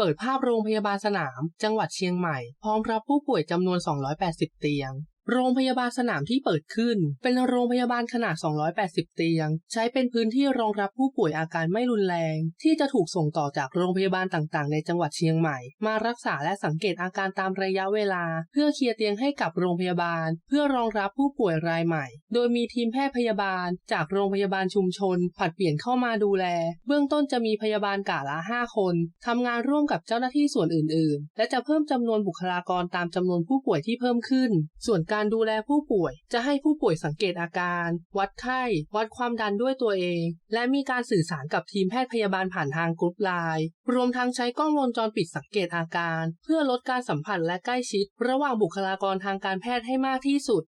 เปิดภาพโรงพยาบาลสนาม จังหวัดเชียงใหม่ พร้อมรับผู้ป่วยจำนวน 280 เตียง โรงพยาบาลสนามที่เปิดขึ้น เป็นโรงพยาบาลขนาด 280 เตียง ใช้เป็นพื้นที่รองรับผู้ป่วยอาการไม่รุนแรง ที่จะถูกส่งต่อจากโรงพยาบาลต่างๆ ในจังหวัดเชียงใหม่ มารักษาและสังเกตอาการตามระยะเวลา เพื่อเคลียร์เตียงให้กับโรงพยาบาล เพื่อรองรับผู้ป่วยรายใหม่ โดยมีทีมแพทย์พยาบาล จากโรงพยาบาลชุมชน ผัดเปลี่ยนเข้ามาดูแล เบื้องต้นจะมีพยาบาลกะละ 5 คนทำงานร่วมกับเจ้าหน้าที่ส่วนอื่น ๆ และจะเพิ่มจำนวนบุคลากรตามจำนวนผู้ป่วยที่เพิ่มขึ้น ส่วนการดูแลผู้ป่วย จะให้ผู้ป่วยสังเกตอาการ วัดไข้ วัดความดันด้วยตัวเอง และมีการสื่อสารกับทีมแพทย์พยาบาลผ่านทางกรุ๊ปไลน์รวมทั้งใช้กล้องวงจรปิดสังเกตอาการ เพื่อลดการสัมผัสและใกล้ชิด ระหว่างบุคลากรทางการแพทย์ให้มากที่สุด